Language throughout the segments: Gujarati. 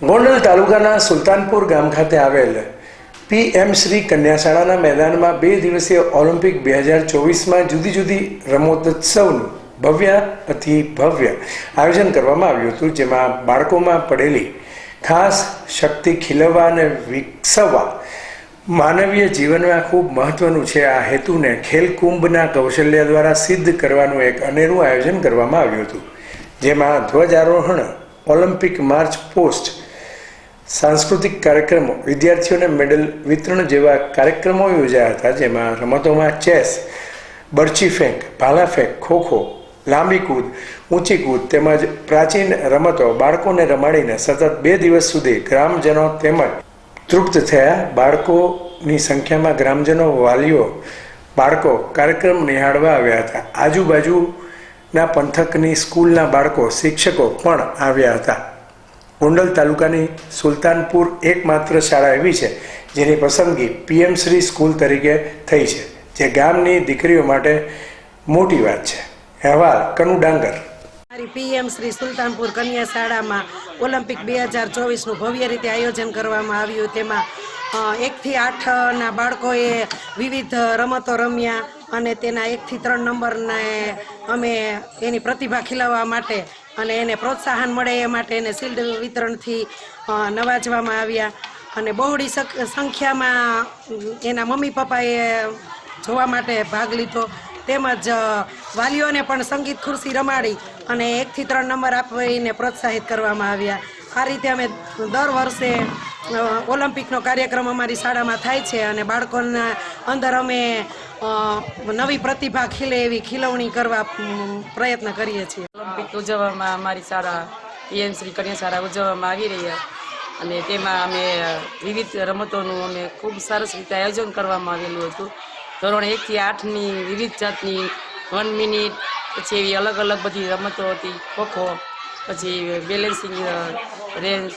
ગોંડલ તાલુકાના સુલતાનપુર ગામ ખાતે આવેલ પીએમ શ્રી કન્યા શાળાના મેદાનમાં બે દિવસીય ઓલિમ્પિક બે હજાર ચોવીસમાં જુદી જુદી રમતોત્સવનું ભવ્ય અતિ ભવ્ય આયોજન કરવામાં આવ્યું હતું, જેમાં બાળકોમાં પડેલી ખાસ શક્તિ ખીલવવા અને વિકસવવા માનવીય જીવનમાં ખૂબ મહત્વનું છે. આ હેતુને ખેલકુંભના કૌશલ્ય દ્વારા સિદ્ધ કરવાનું એક અનેરું આયોજન કરવામાં આવ્યું હતું, જેમાં ધ્વજારોહણ, ઓલિમ્પિક માર્ચ પોસ્ટ સાંસ્કૃતિક કાર્યક્રમો વિદ્યાર્થીઓને મેડલ વિતરણ જેવા કાર્યક્રમો યોજાયા હતા, જેમાં રમતોમાં ચેસ, બરછી ફેંક, ભાલા ફેંક, ખોખો, લાંબી કૂદ, ઊંચી કૂદ તેમજ પ્રાચીન રમતો બાળકોને રમાડીને સતત બે દિવસ સુધી ગ્રામજનો તેમજ તૃપ્ત થયા. બાળકોની સંખ્યામાં ગ્રામજનો, વાલીઓ, બાળકો કાર્યક્રમ નિહાળવા આવ્યા હતા. આજુબાજુના પંથકની સ્કૂલના બાળકો, શિક્ષકો પણ આવ્યા હતા. ગોંડલ તાલુકાની સુલતાનપુર એકમાત્ર શાળા એવી છે, જેની પસંદગી પીએમ શ્રી સ્કૂલ તરીકે થઈ છે, જે ગામની દીકરીઓ માટે મોટી વાત છે. અહેવાલ, કનુ ડાંગર. મારી પીએમ શ્રી સુલતાનપુર કન્યા શાળામાં ઓલિમ્પિક બે હજાર ચોવીસનું ભવ્ય રીતે આયોજન કરવામાં આવ્યું. તેમાં એકથી આઠના બાળકોએ વિવિધ રમતો રમ્યા અને તેના એકથી ત્રણ નંબરને અમે એની પ્રતિભા ખીલવવા માટે અને એને પ્રોત્સાહન મળે એ માટે એને શિલ્ડ વિતરણથી નવાજવામાં આવ્યા. અને બહોળી સંખ્યામાં એના મમ્મી પપ્પાએ જોવા માટે ભાગ લીધો. તેમજ વાલીઓને પણ સંગીત ખુરશી રમાડી અને એકથી ત્રણ નંબર આપીને પ્રોત્સાહિત કરવામાં આવ્યા. આ રીતે અમે દર વર્ષે ઓલિમ્પિકનો કાર્યક્રમ અમારી શાળામાં થાય છે અને બાળકોના અંદર અમે નવી પ્રતિભા ખીલે એવી ખીલવણી કરવા પ્રયત્ન કરીએ છીએ. ઓલિમ્પિક ઉજવવામાં અમારી શાળા પીએમ શ્રી કન્યા શાળા ઉજવવામાં આવી રહ્યા અને તેમાં અમે વિવિધ રમતોનું અમે ખૂબ સરસ રીતે આયોજન કરવામાં આવેલું હતું. ધોરણ એકથી આઠની વિવિધ જાતની વન મિનિટ પછી એવી અલગ અલગ બધી રમતો હતી, ખોખો, પછી બેલેન્સિંગ રેન્જ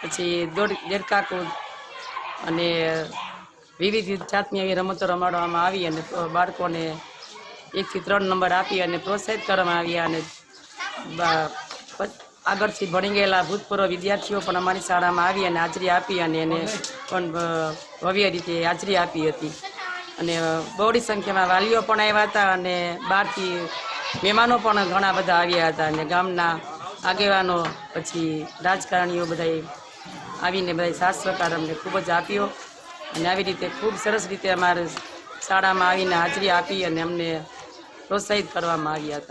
પછી દોડ દેડકા અને વિવિધ જાતની એવી રમતો રમાડવામાં આવી અને બાળકોને એકથી ત્રણ નંબર આપી અને પ્રોત્સાહિત કરવામાં આવ્યા અને આગળથી ભણી ગયેલા ભૂતપૂર્વ વિદ્યાર્થીઓ પણ અમારી શાળામાં આવી અને હાજરી આપી અને એને પણ ભવ્ય રીતે હાજરી આપી હતી. અને બહોળી સંખ્યામાં વાલીઓ પણ આવ્યા હતા અને બહારથી મહેમાનો પણ ઘણા બધા આવ્યા હતા અને ગામના આગેવાનો, પછી રાજકારણીઓ બધાએ આવીને બધા સાથ સહકાર અમને ખૂબ જ આપ્યો. અને આવી રીતે ખૂબ સરસ રીતે અમારે શાળામાં આવીને હાજરી આપી અને અમને પ્રોત્સાહિત કરવામાં આવ્યા હતા.